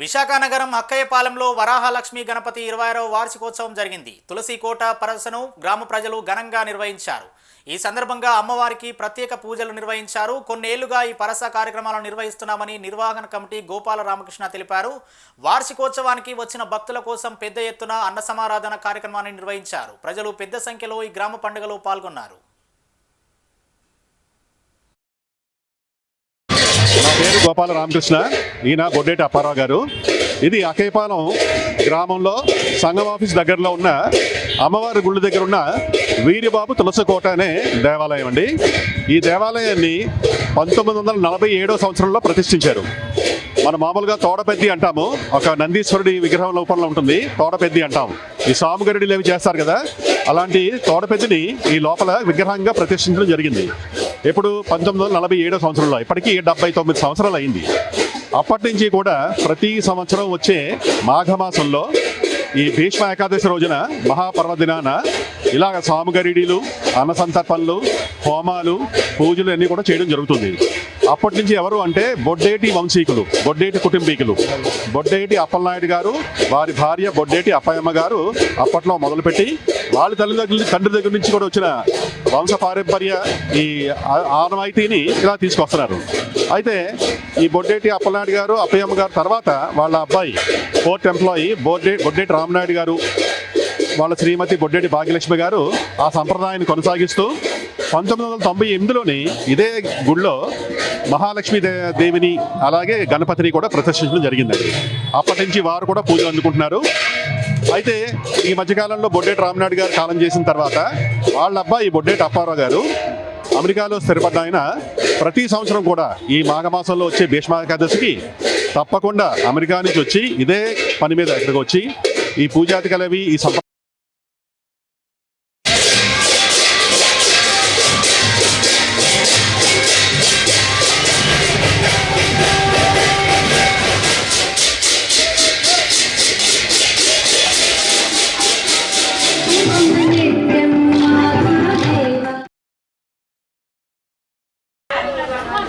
విశాఖ నగరం అక్కయ్యపాలెంలో వరాహలక్ష్మి గణపతి ఇరవై ఆరవ వార్షికోత్సవం జరిగింది. తులసికోట పరసను గ్రామ ప్రజలు ఘనంగా నిర్వహించారు. ఈ సందర్భంగా అమ్మవారికి ప్రత్యేక పూజలు నిర్వహించారు. కొన్నేళ్ళుగా ఈ పరస కార్యక్రమాలను నిర్వహిస్తున్నామని నిర్వహణ కమిటీ గోపాల రామకృష్ణ తెలిపారు. వార్షికోత్సవానికి వచ్చిన భక్తుల కోసం పెద్ద ఎత్తున అన్న సమారాధన కార్యక్రమాన్ని నిర్వహించారు. ప్రజలు పెద్ద సంఖ్యలో ఈ గ్రామ పండుగలో పాల్గొన్నారు. పేరు గోపాల రామకృష్ణ ఈయన బొడ్డేటి అప్పారావు గారు. ఇది అకేపాలెం గ్రామంలో సంఘం ఆఫీస్ దగ్గరలో ఉన్న అమ్మవారి గుళ్ళ దగ్గర ఉన్న వీరిబాబు తులసికోట అనే దేవాలయం అండి. ఈ దేవాలయాన్ని పంతొమ్మిది వందల నలభై ఏడో సంవత్సరంలో ప్రతిష్ఠించారు. మనం మామూలుగా తోడపెద్ది అంటాము. ఒక నందీశ్వరుడి విగ్రహం లోపంలో ఉంటుంది తోడపెద్ది అంటాం. ఈ సాముగరుడిలు ఏమి చేస్తారు కదా. అలాంటి తోడపెద్దిని ఈ లోపల విగ్రహంగా ప్రతిష్ఠించడం జరిగింది. ఇప్పుడు పంతొమ్మిది వందల నలభై ఏడో సంవత్సరంలో ఇప్పటికీ డెబ్బై తొమ్మిది సంవత్సరాలు అయింది. అప్పటి నుంచి కూడా ప్రతి సంవత్సరం వచ్చే మాఘమాసంలో ఈ భీష్మ ఏకాదశి రోజున మహాపర్వదినాన ఇలాగ సాముగరిడీలు అన్న సంతర్పణలు హోమాలు పూజలు అన్నీ కూడా చేయడం జరుగుతుంది. అప్పటి నుంచి ఎవరు అంటే బొడ్డేటి వంశీకులు బొడ్డేటి కుటుంబీకులు. బొడ్డేటి అప్పలనాయుడు గారు వారి భార్య బొడ్డేటి అప్పయమ్మ గారు అప్పట్లో మొదలుపెట్టి వాళ్ళ తల్లిదండ్రుల తండ్రి దగ్గర నుంచి కూడా వచ్చిన వంశ పారంపర్య ఈ ఆనవాయితీని ఇలా తీసుకొస్తున్నారు. అయితే ఈ బొడ్డేటి అప్పలనాయుడు గారు అప్పయ్యమ్మ గారు తర్వాత వాళ్ళ అబ్బాయి కోర్ట్ ఎంప్లాయీ బొడ్డే బొడ్డేటి రామనాయుడు గారు వాళ్ళ శ్రీమతి బొడ్డేటి భాగ్యలక్ష్మి గారు ఆ సంప్రదాయాన్ని కొనసాగిస్తూ పంతొమ్మిది వందల తొంభై ఎనిమిదిలోని ఇదే గుడిలో మహాలక్ష్మి దేవిని అలాగే గణపతిని కూడా ప్రదర్శించడం జరిగిందండి అప్పటి నుంచి వారు కూడా పూజలు అందుకుంటున్నారు. అయితే ఈ మధ్యకాలంలో బొడ్డేటి రామనాయుడు గారు కాలం చేసిన తర్వాత వాళ్ళ అబ్బాయి బొడ్డేటి అప్పారావు గారు అమెరికాలో స్థిరపడ్డ ఆయన ప్రతి సంవత్సరం కూడా ఈ మాఘమాసంలో వచ్చే భీష్మ ఏకాదశికి తప్పకుండా అమెరికా నుంచి వచ్చి ఇదే పని మీద ఇక్కడికి వచ్చి ఈ పూజాతికలవి ఈ సంప్ర